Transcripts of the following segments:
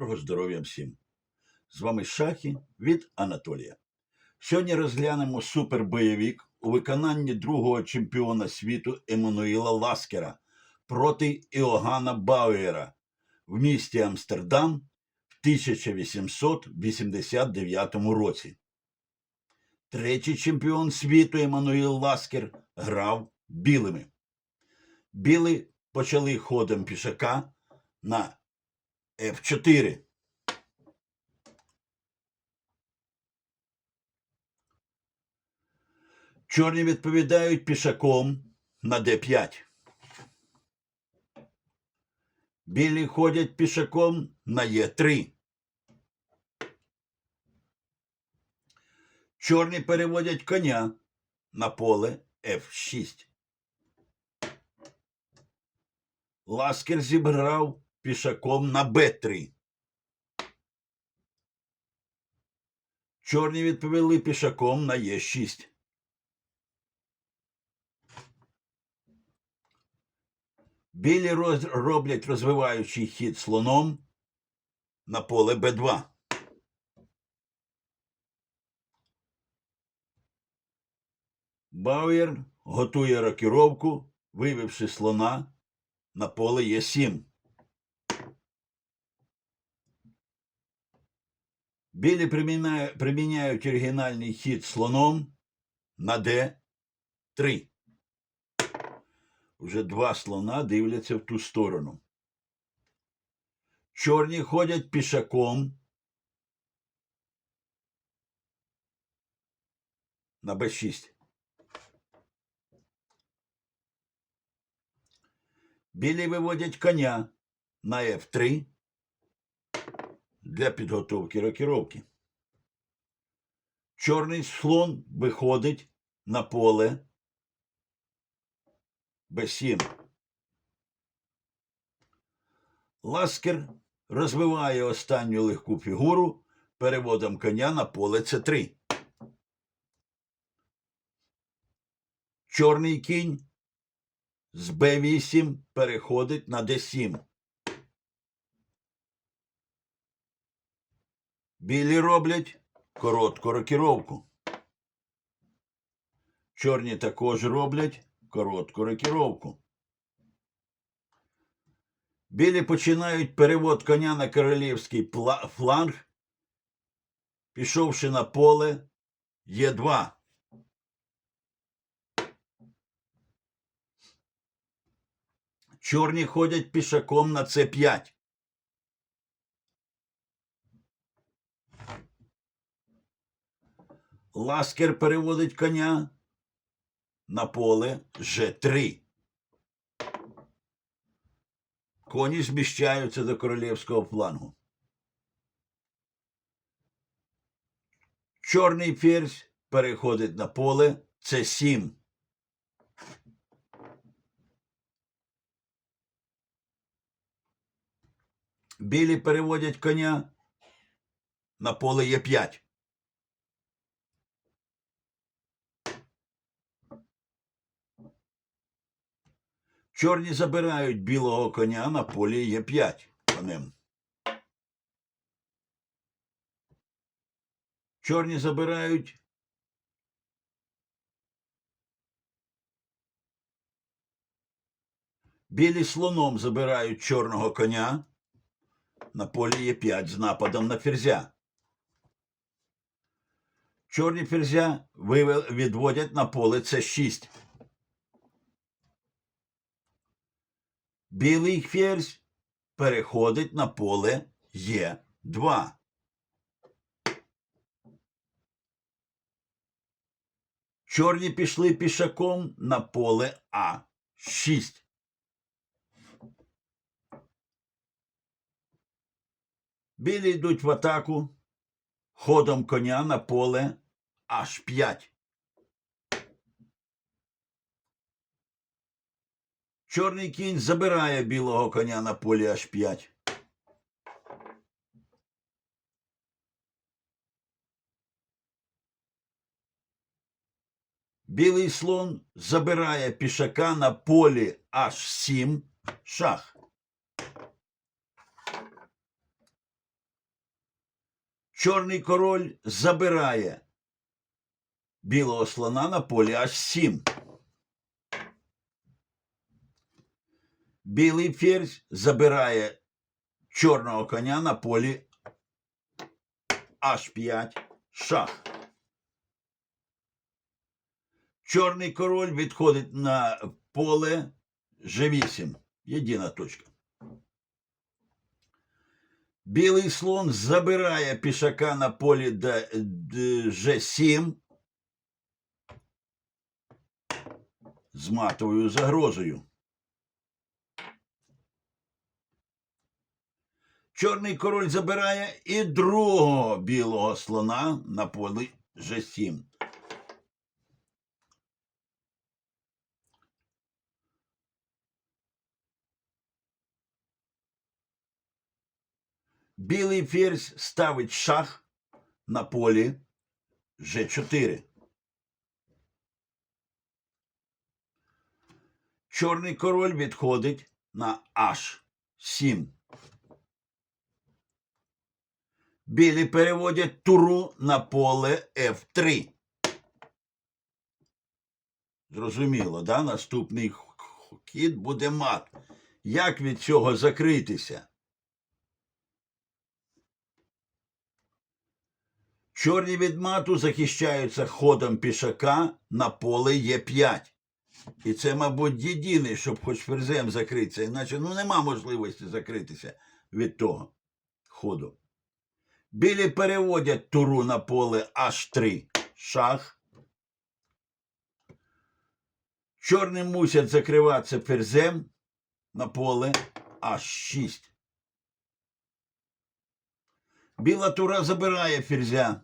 Доброго здоров'я всім! З вами Шахи від Анатолія. Сьогодні розглянемо супербойовик у виконанні другого чемпіона світу Еммануїла Ласкера проти Іогана Бауера в місті Амстердам в 1889 році. Третій чемпіон світу Еммануїл Ласкер грав білими. Біли почали ходом пішака на F4. Чорні відповідають пішаком на D5. Білі ходять пішаком на Е3. Чорні переводять коня на поле F6. Ласкер зібрав пішаком на Б3. Чорні відповіли пішаком на Е6. Білі роз... роблять розвиваючий хід слоном на поле Б2. Бауєр готує рокіровку, вивівши слона на поле Е7. Білі приміняють оригінальний хід слоном на Д3. Вже два слона дивляться в ту сторону. Чорні ходять пішаком на Б6. Білі виводять коня на F3 для підготовки рокіровки. Чорний слон виходить на поле Б7. Ласкер розвиває останню легку фігуру переводом коня на поле С3. Чорний кінь з Б8 переходить на Д7. Білі роблять коротку рокіровку. Чорні також роблять коротку рокіровку. Білі починають перевод коня на королівський фланг, пішовши на поле Е2. Чорні ходять пішаком на С5. Ласкер переводить коня на поле Ж3. Коні зміщаються до королівського флангу. Чорний ферзь переходить на поле С7. Білі переводять коня на поле Е5. Чорні забирають білого коня на полі Е5 конем. Чорні забирають білі слоном забирають чорного коня на полі Е5 з нападом на ферзя. Чорні ферзя відводять на поле С6. Білий ферзь переходить на поле Е2. Чорні пішли пішаком на поле А6. Білі йдуть в атаку ходом коня на поле H5. Чорний кінь забирає білого коня на полі H5. Білий слон забирає пішака на полі H7 шах. Чорний король забирає білого слона на полі H7. Білий ферзь забирає чорного коня на полі H5 шах. Чорний король відходить на поле G8. Єдина точка. Білий слон забирає пішака на полі Д- G7 з матовою загрозою. Чорний король забирає і другого білого слона на полі G7. Білий ферзь ставить шах на полі G4. Чорний король відходить на H7. Білі переводять туру на поле F3. Зрозуміло, да? Наступний хід буде мат. Як від цього закритися? Чорні від мату захищаються ходом пішака на поле Е5. І це, мабуть, єдине, щоб хоч ферзем закритися, іначе ну, нема можливості закритися від того ходу. Білі переводять туру на поле H3 шах. Чорні мусять закриватися ферзем на поле H6. Біла тура забирає ферзя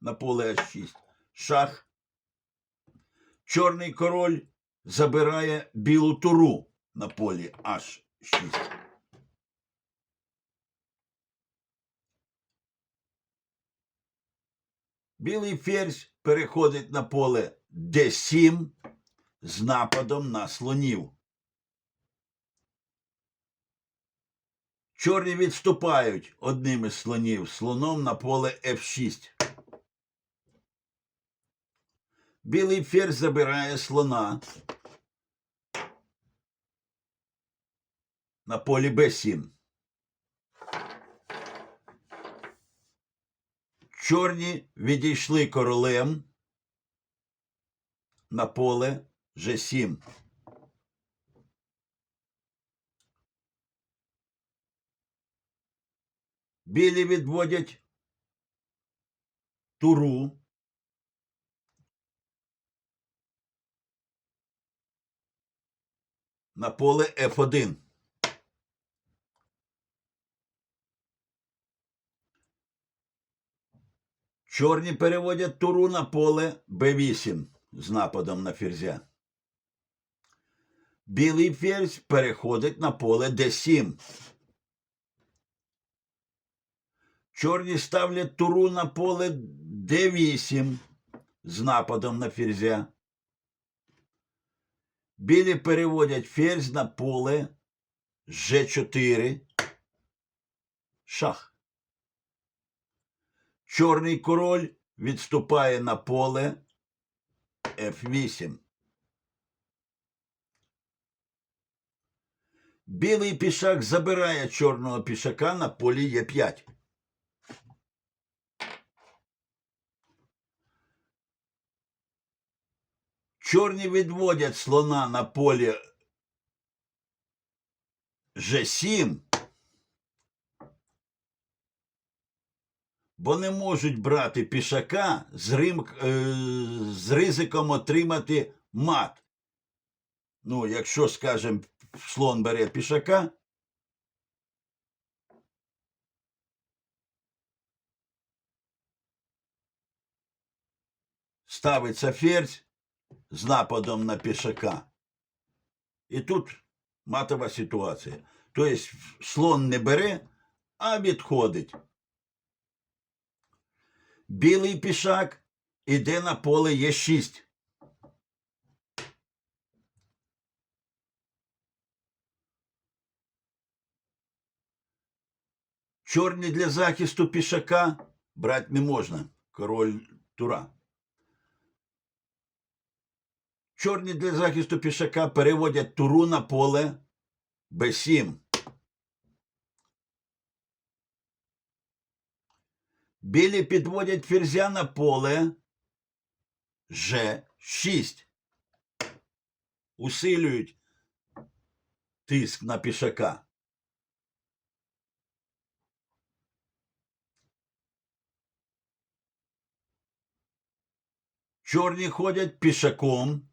на поле H6. Шах. Чорний король забирає білу туру на полі H6. Білий ферзь переходить на поле D7 з нападом на слонів. Чорні відступають одним із слонів слоном на поле F6. Білий ферзь забирає слона на полі Б7. Чорні відійшли королем на поле G7. Білі відводять туру. На поле F1. Чорні переводять туру на поле Б8 з нападом на ферзя. Білий ферзь переходить на поле Д7. Чорні ставлять туру на поле Д8 з нападом на ферзя. Білі переводять ферзь на поле Ж4. Шах. Чорний король відступає на поле F8. Білий пішак забирає чорного пішака на полі Е5. Чорні відводять слона на полі G7, бо не можуть брати пішака з, рим, е, з ризиком отримати мат. Ну, якщо, скажем, слон бере пішака, ставиться ферзь з нападом на пішака. І тут матова ситуація. Тобто слон не бере, а відходить. Білий пішак іде на поле Е6. Чорні для захисту пішака брати не можна. Король Тура. Чорні для захисту пішака переводять туру на поле Б7. Білі підводять ферзя на поле Ж6. Усилюють тиск на пішака. Чорні ходять пішаком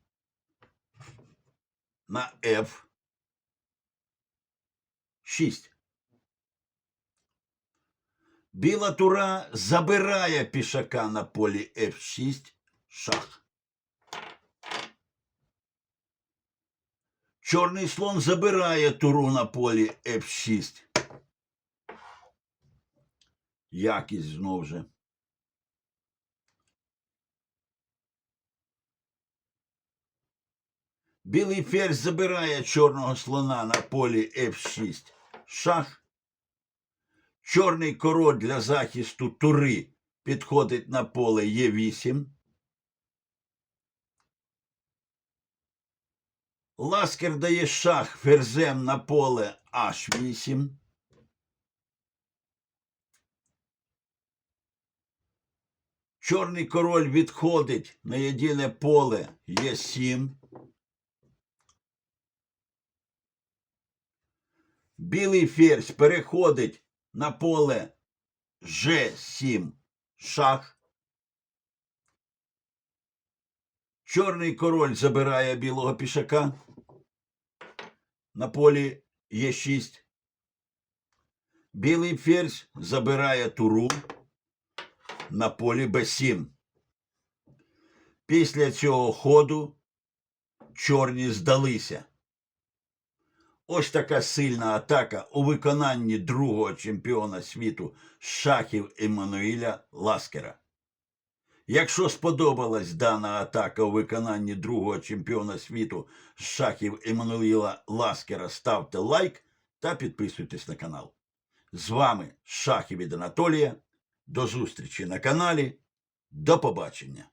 на F6. Біла тура забирає пішака на полі F6 шах. Чорний слон забирає туру на полі F6. Якість знов же. Білий ферзь забирає чорного слона на полі F6 шах. Чорний король для захисту тури підходить на поле Е8. Ласкер дає шах ферзем на поле H8. Чорний король відходить на єдине поле Е7. Білий ферзь переходить на поле Ж7 шах. Чорний король забирає білого пішака на полі Е6. Білий ферзь забирає туру на полі Б7. Після цього ходу чорні здалися. Ось така сильна атака у виконанні другого чемпіона світу шахів Еммануїля Ласкера. Якщо сподобалась дана атака у виконанні другого чемпіона світу шахів Еммануїла Ласкера, ставте лайк та підписуйтесь на канал. З вами Шахи від Анатолія. До зустрічі на каналі. До побачення!